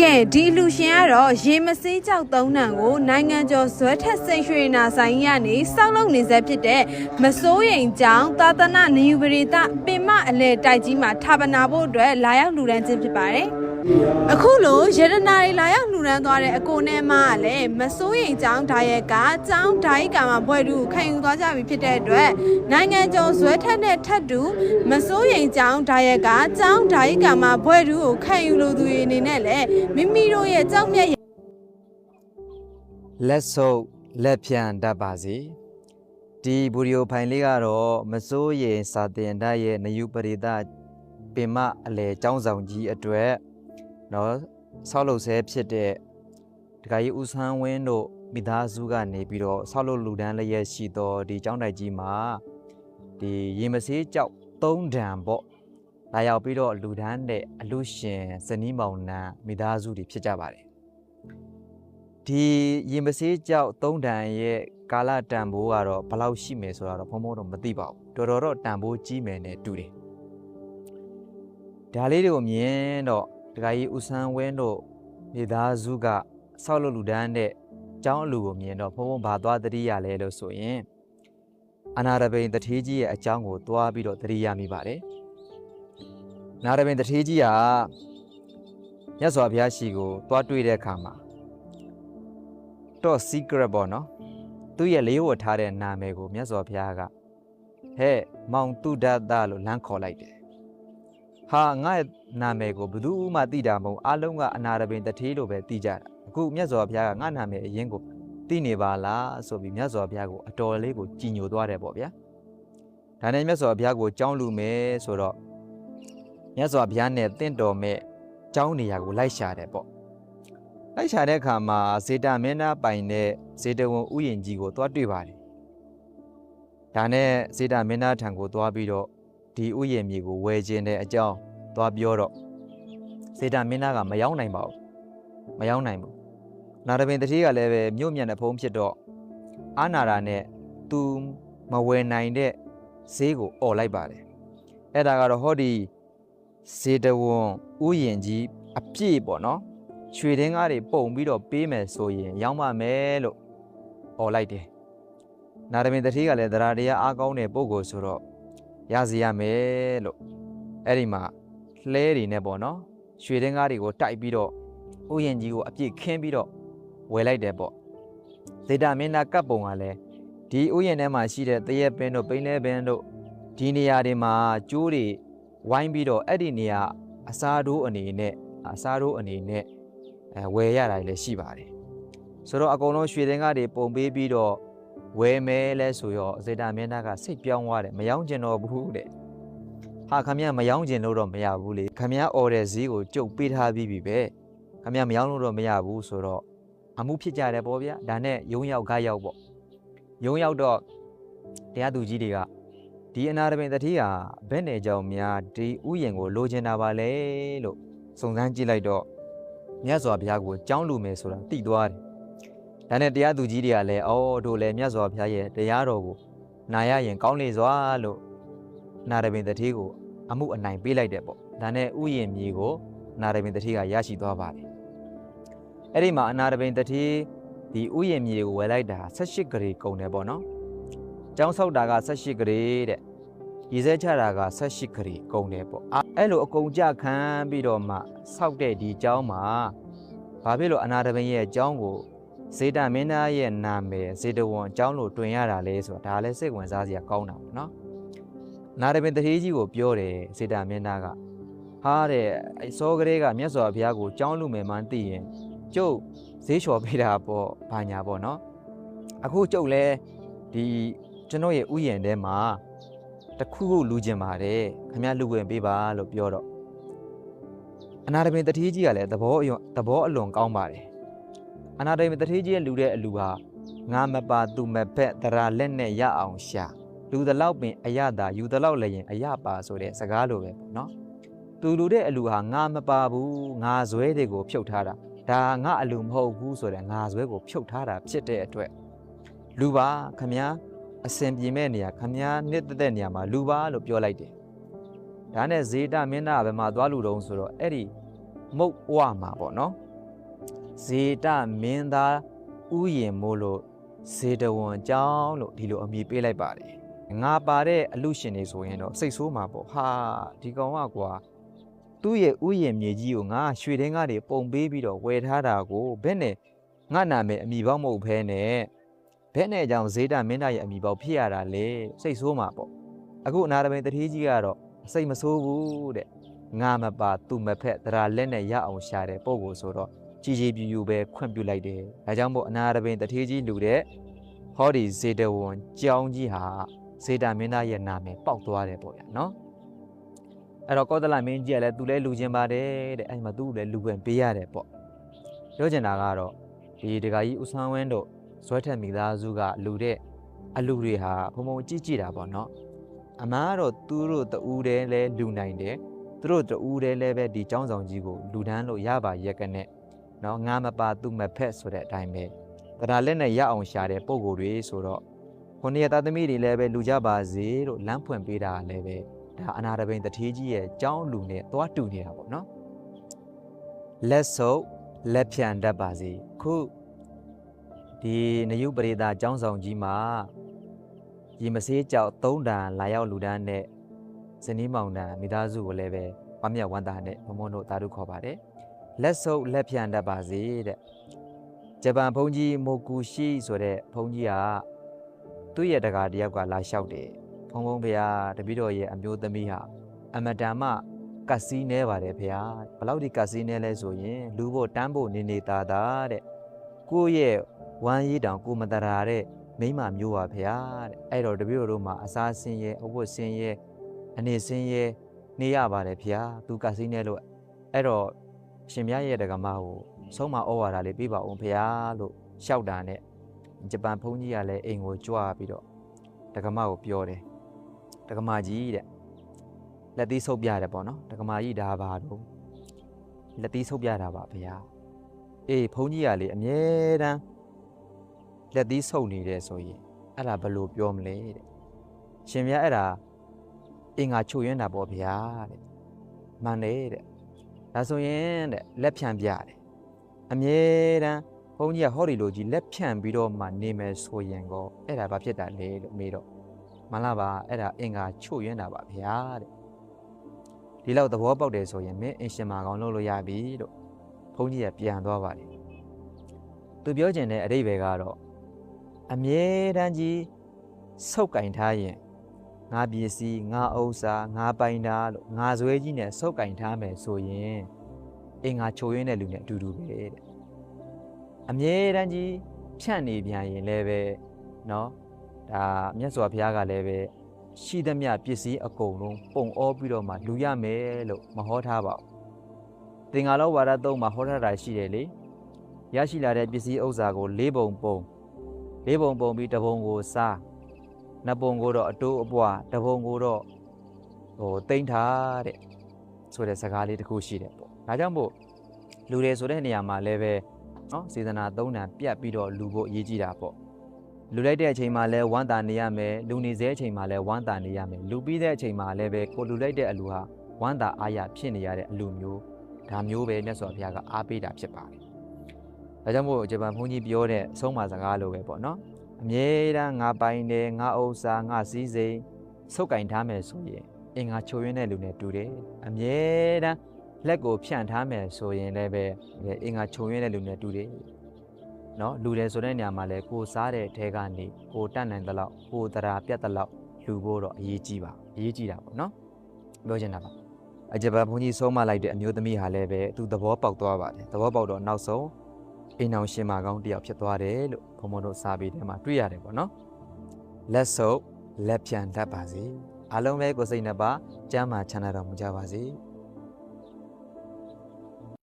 ကဲဒီလူရှင်ကတော့ရေမစေးကြောက်သုံးနံကိုနိုင်ငံကျော်ဇွဲထက်စိန်ရွှေနာဆိုင်ကြီးကနေစောက်လုပ်နေစေဖြစ်တဲ့မစိုးရိမ်ကြောင်သာသနာနေယူပရိသပင်မအလဲတိုက်ကြီးမှာဌာပနာဖို့အတွက်လာရောက်လူဒန်းခြင်းဖြစ်ပါတယ် အခုလိုရတနာတွေလာရောက်လူဒန်းသွားတဲ့အကိုနဲ့အမကလည်းမစိုးရိမ်ကြောင်ဒါရဲ့ကကြောင်ဓာကြီးကမှာဘွဲတူခံယူသွားကြပြီဖြစ်တဲ့အတွက်နိုင်ငံကျော်ဇွဲထက်နဲ့ထက်တူမစိုးရိမ်ကြောင်ဒါရဲ့ကကြောင်ဓာကြီးကမှာဘွဲတူကိုခံယူလိုသူတွေအနေနဲ့လည်းမိမိတို့ရဲ့ကြောက်မြတ်လက်ဆုပ်လက်ဖြန့်တတ်ပါစေဒီဘူရီယိုဖိုင်လေးကတော့မစိုးရင်စာတင်တတ်ရဲ့နယူပရိသပင်မအလဲចောင်းဆောင်ကြီးအတွက် နော်ဆောက်လုပ်ဆဲဖြစ်တဲ့ဒကာကြီးဦးဆန်းဝင်းတို့မိသားစုကနေပြီးတော့ဆောက်လုပ်လူဒန်းလျက်ရှိသောဒီကျောင်းတိုက်ကြီးမှာဒီရေမဆေးကြောက်၃ဒံပေါ့လာရောက်ပြီးတော့လူဒန်းတဲ့အလူရှင်ဇနီးမောင်နှံမိသားစုတွေဖြစ်ကြပါတယ်ဒီရင်ပစေးကြောက်သုံးတန်ရဲ့ကာလတန်ဘိုးကတော့ဘလောက်ရှိမယ်ဆိုတာတော့ဘုံဘုံတော့မသိပါဘူးတော်တော်တော့တန်ဘိုးကြီးမယ်နဲ့တူတယ်ဒါလေးတွေကိုမြင်တော့ ဒကာကြီးဦးဆန်းဝင်းတို့မိသားစုကဆောက်လုပ်လူဒန်းတဲ့ကျောင်းအလူကိုမြင်တော့ဘုံဘုံဘာသွားတတိရလဲလို့ဆိုရင်အနာရဘိန်တထေးကြီးရဲ့အကြောင်းကိုသွားပြီးတော့တတိရမိပါတယ်နာရဘိန်တထေးကြီးကမြတ်စွာဘုရားရှိကိုသွားတွေ့တဲ့အခါမှာတော့ secret ပေါ့နော်သူရဲ့လေးဝတ်ထားတဲ့နာမည်ကိုမြတ်စွာဘုရားကဟဲ့မောင်တုဒ္ဒတလို့လမ်းခေါ်လိုက်တယ် ဟာငါ့နာမည်ကိုဘယ်သူမှသိတာမဟုတ်အလုံးကအနာရပင်တထေးလို့ပဲသိကြတာအခုမြတ်စွာဘုရားကငါ့နာမည်အရင်ကိုသိနေပါလားဆိုပြီးမြတ်စွာဘုရားကိုအတော်လေးကိုကြည်ညိုသွားတယ်ပေါ့ဗျာဒါနဲ့မြတ်စွာဘုရားကိုကြောင်းလူမယ်ဆိုတော့မြတ်စွာဘုရားနဲ့တင့်တော်မဲ့ကြောင်းနေရာကိုလိုက်ရှာတယ်ပေါ့လိုက်ရှာတဲ့အခါမှာဇေတာမင်းသားပိုင်တဲ့ဇေတဝန်ဥယျင်ကြီးကိုသွားတွေ့ပါတယ်။ဒါနဲ့ဇေတာမင်းသားထံကိုသွားပြီးတော့ ဒီဥယျင်မြေကိုဝယ်ခြင်းတဲ့အကြောင်းသွားပြောတော့ဇေတာမင်းသားကမရောက်နိုင်ပါဘူး။မရောက်နိုင်ဘူး။နာရပင်တတိကလည်းပဲမြို့မြန်တဲ့ဖုံးဖြစ်တော့အာနာရာနဲ့သူမဝယ်နိုင်တဲ့ဈေးကိုអော်လိုက်ပါတယ်။အဲ့ဒါကတော့ဟောဒီဇေတဝန်ဥယျင်ကြီးအပြည့်ပေါ့နော်။ရွှေတင်းကားတွေပုံပြီးတော့ပေးမယ်ဆိုရင်ရောင်းပါမယ်လို့អော်လိုက်တယ်။နာရမင်တတိကလည်းသရတရားအားကောင်းတဲ့ပုံကိုဆိုတော့ ရစီရမယ်လို့အဲ့ဒီမှာလှဲတွေနဲ့ပေါ့နော်။ရွှေတင်းကားတွေကိုတိုက်ပြီးတော့ဥယျင်ကြီးကိုအပြည့်ခင်းပြီးတော့ဝယ်လိုက်တယ်ပေါ့။ဒေတာမင်းသားကပ်ပုံကလည်းဒီဥယျင်ထဲမှာရှိတဲ့တရက်ပင်တို့ပိန်းလဲပင်တို့ဒီနေရာတွေမှာကျိုးတွေဝိုင်းပြီးတော့အဲ့ဒီနေရာအစားတိုးအနေနဲ့အစားတိုးအနေနဲ့အဲဝယ်ရတာလည်းရှိပါတယ်ဆိုတော့အကုန်လုံးရွှေတင်ကားတွေပုံပေးပြီးတော့ ဝယ်မဲလဲဆိုရောအစေတာမင်းသားကစိတ်ပြောင်းသွားတယ်မယောင်းကျင်တော့ဘူးတဲ့ဟာခမရမယောင်းကျင်လို့တော့မရဘူးလေခမရအော်တဲ့ဈေးကိုကြုတ်ပေးထားပြီးပြီပဲခမရမယောင်းလို့တော့မရဘူးဆိုတော့အမှုဖြစ်ကြတယ်ပေါ့ဗျာဒါနဲ့ယုံရောက်ကားရောက်ပေါ့ယုံရောက်တော့တရားသူကြီးတွေကဒီအနာရပင်တတိဟာဘယ်နဲ့ကြောင့်များဒီဥယျင်ကိုလိုချင်တာပါလဲလို့စုံစမ်းကြည့်လိုက်တော့မြတ်စွာဘုရားကိုကြောင်းလူမယ်ဆိုတာသိသွားတယ်။ ဒါနဲ့တရားသူကြီးတွေကလည်းအော်တို့လည်းမြတ်စွာဘုရားရဲ့တရားတော်ကိုနာရရင်ကောင်းလေစွာလို့နာရပင်တတိကိုအမှုအနိုင်ပေးလိုက်တယ်ပေါ့။ဒါနဲ့ဥယျင်မြေကိုနာရပင်တတိကရရှိသွားပါတယ်။အဲ့ဒီမှာအနာရပင်တတိဒီဥယျင်မြေကိုဝယ်လိုက်တာ18ဂရေကုန်တယ်ပေါ့နော်။ကျောင်းဆောက်တာက18ဂရေတဲ့။ရေစဲချတာက18ဂရေကုန်တယ်ပေါ့။အဲ့လိုအကုန်ကြခံပြီးတော့မှဆောက်တဲ့ဒီကျောင်းမှာဘာဖြစ်လို့အနာတပင်ရဲ့ကျောင်းကို ဇေတမင်းသားရဲ့နာမည်ဇေတဝန်ကျောင်းလို့တွင်ရတာလဲဆိုတာဒါလည်းစိတ်ဝင်စားစရာကောင်းတာပေါ့နော်။နာတပင်တထေးကြီးကိုပြောတယ်ဇေတမင်းသားကဟာတဲ့အဲစောကလေးကမြတ်စွာဘုရားကိုကျောင်းလူမယ်မှန်းသိရင်ကျုပ်ဈေးလျှော်ပေးတာပေါ့ဘာညာပေါ့နော်။အခုကျုပ်လဲဒီကျွန်တော်ရဲ့ဥယျာဉ်ထဲမှာတခုခုလူကျင်ပါတယ်ခမရလူဝင်ပေးပါလို့ပြောတော့အနာတပင်တထေးကြီးကလည်းသဘောအယွန်သဘောအလွန်ကောင်းပါတယ် အနာတပင်တထေးကြီးရဲ့လူတဲ့အလူဟာငါမပါသူမဖက်တရာလက်နဲ့ရအောင်ရှာလူတလောက်ပင်အရသာယူတလောက်လည်းရင်အရပါဆိုတဲ့စကားလိုပဲပေါ့နော်သူလူတဲ့အလူဟာငါမပါဘူးငါဇွဲတွေကိုဖြုတ်ထားတာဒါငါအလူမဟုတ်ဘူးဆိုတဲ့ငါဇွဲကိုဖြုတ်ထားတာဖြစ်တဲ့အတွက်လူပါခမညာအစင်ပြေမဲ့နေရာခမညာနှစ်သက်တဲ့နေရာမှာလူပါလို့ပြောလိုက်တယ်ဒါနဲ့ဇေတာမင်းသားကဘယ်မှာသွားလူတုံးဆိုတော့အဲ့ဒီမုတ်ဝမှာပေါ့နော် ဇေတမင်းသားဥယျင်မို့လို့ဇေတဝန်ကျောင်းလို့ဒီလိုအမည်ပေးလိုက်ပါတယ်ငါပါတဲ့အလူရှင်တွေဆိုရင်တော့စိတ်ဆိုးမှာပေါ့ဟာဒီကောင်ကကွာသူ့ရဲ့ဥယျင်မြေကြီးကိုငါရွှေတင်းကားတွေပုံပေးပြီးတော့ဝယ်ထားတာကိုဘယ်နဲ့ငါနာမည်အမည်ပေါက်မဟုတ်ဘဲနဲ့ဘယ်နဲ့အကြောင်းဇေတမင်းသားရဲ့အမည်ပေါက်ဖြစ်ရတာလေစိတ်ဆိုးမှာပေါ့အခုအနာရပင်တတိကြီးကတော့စိတ်မဆိုးဘူးတဲ့ငါမပါသူမဖက်တရာလက်နဲ့ရအောင်ရှာတဲ့ပုံကိုဆိုတော့ ကြည်ကြည်ပြူပြူပဲခွင့်ပြုလိုက်တယ်။ဒါကြောင့်မို့အနာရပင်တထေးကြီးလူတဲ့ဟောဒီဇေတဝန်ကြောင်းကြီးဟာဇေတာမင်းသားရဲ့နာမည်ပေါက်သွားတယ်ပေါ့ဗျာနော်။အဲ့တော့ကောသလမင်းကြီးကလည်းသူလည်းလူချင်းပါတယ်တဲ့အဲ့ဒီမှာသူ့ကိုလည်းလူပွင့်ပေးရတယ်ပေါ့။ပြောချင်တာကတော့ဒီဒကာကြီးဦးဆန်းဝင်းတို့ဇွဲထက်မိသားစုကလူတဲ့အလူတွေဟာဘုံဘုံကြည့်ကြည့်တာပေါ့နော်။အမှန်ကတော့သူတို့တူးတယ်လဲလူနိုင်တယ်သူတို့တူးတယ်လည်းပဲဒီចောင်းဆောင်ကြီးကိုလူဒန်းလို့ရပါရက်ကနေ နော်ငါမပါသူမဖက်ဆိုတဲ့အတိုင်းပဲတရားလက်နဲ့ရအောင်ရှာတဲ့ပုံကိုယ်တွေဆိုတော့ခொနည်းသားသမီးတွေလည်းပဲလူကြပါစေလို့လမ်းဖွင့်ပေးတာလည်းပဲဒါအနာတပိန်တထေးကြီးရဲ့အကြောင်းလူနဲ့တွားတူနေတာပေါ့နော်လက်ဆုပ်လက်ဖြန်တတ်ပါစေခုဒီနယုပရိသအကြောင်းဆောင်ကြီးမှာရေမစေးကြောက်၃တန်လာရောက်လူတန်းနဲ့ဇနီးမောင်တန်မိသားစုကိုလည်းပဲအမြတ်ဝမ်းသာနဲ့မမွန်းတို့တာတို့ခေါ်ပါတယ် လက်ဆုပ်လက်ဖြန်တတ်ပါစေတဲ့ဂျပန်ဘုန်းကြီးမိုကူရှိဆိုတဲ့ဘုန်းကြီးကသူ့ရဲ့တကာတယောက်ကလာလျှောက်တယ်ဘုံဘုံဖေဟာတပည့်တော်ရဲ့အမျိုးသမီးဟာအမတန်မှကတ်စီးနေပါတယ်ဖေဟာဘလောက်ဒီကတ်စီးနေလဲဆိုရင် လူဖို့တန်းဖို့နေနေသားသားတဲ့ကိုယ့်ရဲ့ဝမ်းရည်တောင်ကိုမတရာတဲ့မိန်းမမျိုးပါဖေဟာတဲ့အဲ့တော့တပည့်တော်တို့မှာအစားဆင်းရဲအဝတ်ဆင်းရဲအနေစင်းရဲနေရပါတယ်ဗျာသူကစီးနေလို့အဲ့တော့ ရှင်မြတ်ရဲ့တက္ကမကိုဆုံးမဩဝါဒလေးပြပါအောင်ဗျာလို့ရှောက်တာနဲ့ဂျပန်ဘုန်းကြီးကလည်းအိမ်ကိုကြွားပြီးတော့တက္ကမကိုပြောတယ်တက္ကမကြီးတဲ့လက်သီးဆုပ်ပြတယ်ပေါ့နော်တက္ကမကြီးဒါပါတော့လက်သီးဆုပ်ပြတာပါဗျာအေးဘုန်းကြီးကလေအမြဲတမ်းလက်သီးဆုပ်နေတယ်ဆိုရင်အဲ့ဒါဘယ်လိုပြောမလဲတဲ့ရှင်မြတ်အဲ့ဒါအင်္ဂါချုပ်ရင်းတာပေါ့ဗျာတဲ့မှန်တယ်တဲ့ ဒါဆိုရင်တဲ့လက်ဖြန့်ပြတယ်အမြဲတမ်းဘုန်းကြီးကဟောဒီလိုကြီးလက်ဖြန့်ပြီးတော့မှနေမယ်ဆိုရင်ကောအဲ့ဒါဘာဖြစ်တာလဲလို့မေးတော့မှန်လားပါအဲ့ဒါအင်္ဂါချုပ်ရင်းတာပါဗျာတဲ့ဒီလောက်သဘောပေါက်တယ်ဆိုရင်မင်းအင်ရှင်မာကောင်လုပ်လို့ရပြီလို့ဘုန်းကြီးကပြန်သွားပါတယ်သူပြောချင်တဲ့အဓိပ္ပာယ်ကတော့အမြဲတမ်းကြီးဆုပ်ကင်ထားရင် ငါပစ္စည်းငါဥစ္စာငါပိုင်တာလို့ငါဇွဲကြီးနဲ့စုပ်ကင်ထားမယ်ဆိုရင်အင်ငါချိုရင်းတဲ့လူနဲ့အတူတူပဲတဲ့အမြဲတမ်းကြီးဖြန့်နေပြန်ရင်လည်းပဲเนาะဒါမြတ်စွာဘုရားကလည်းပဲရှိသမျှပစ္စည်းအကုန်လုံးပုံဩပြီးတော့မှလူရမယ်လို့မဟောထားပါဘူးသင်္ဃာလောဝါဒသုံးမှာဟောထားတာရှိတယ်လေရရှိလာတဲ့ပစ္စည်းဥစ္စာကို၄ပုံပုံ၄ပုံပုံပြီးတစ်ပုံကိုစား နှစ်ပုံကိုတော့အတိုးအပွားတစ်ပုံကိုတော့ဟိုတိမ့်ထားတဲ့ဆိုတဲ့စကားလေးတစ်ခုရှိတယ်ပေါ့ဒါကြောင့်မို့လူတွေဆိုတဲ့နေရာမှာလည်းပဲနော်စေတနာသုံးတန်ပြတ်ပြီးတော့လူဖို့အရေးကြီးတာပေါ့လူလိုက်တဲ့အချိန်မှာလည်းဝမ်းသာနေရမယ်လူနေစေအချိန်မှာလည်းဝမ်းသာနေရမယ်လူပြီးတဲ့အချိန်မှာလည်းပဲကိုလူလိုက်တဲ့အလူဟာဝမ်းသာအားရဖြစ်နေရတဲ့အလူမျိုးဒါမျိုးပဲမြတ်စွာဘုရားကအားပေးတာဖြစ်ပါတယ်ဒါကြောင့်မို့ဂျပန်ဘုန်းကြီးပြောတဲ့အဆုံးအမစကားလိုပဲပေါ့နော် အမြဲတမ်းငါပိုင်တယ်ငါဥစ္စာငါစည်းစိမ်စုပ်ကင်ထားမယ်ဆိုရင်အင်္ဂါချိုရင်းတဲ့လူနဲ့တူတယ်အမြဲတမ်းလက်ကိုဖြန့်ထားမယ်ဆိုရင်လည်းပဲအင်္ဂါချိုရင်းတဲ့လူနဲ့တူတယ်နော်လူတယ်ဆိုတဲ့နေရာမှာလဲကိုစားတဲ့ထဲကနေကိုတတ်နိုင်တဲ့လောက်ကိုတရာပြတ်တဲ့လောက်လူဖို့တော့အရေးကြီးပါအရေးကြီးတာပေါ့နော်ပြောချင်တာပါအကြပါဘုန်းကြီးဆုံးမလိုက်တဲ့အမျိုးသမီးဟာလည်းပဲသူသဘောပေါက်သွားပါတယ်သဘောပေါက်တော့နောက်ဆုံး အိမ်အောင်ရှင်မကောင်းတယောက်ဖြစ်သွားတယ်လို့ဘုံဘုံတို့စာပေထဲမှာတွေ့ရတယ်ပေါ့နော်လက်ဆုပ်လက်ပြန်တတ်ပါစေအားလုံးပဲကိုယ်စိတ်နှစ်ပါးကျမ်းမာချမ်းသာတော်မူကြပါစေ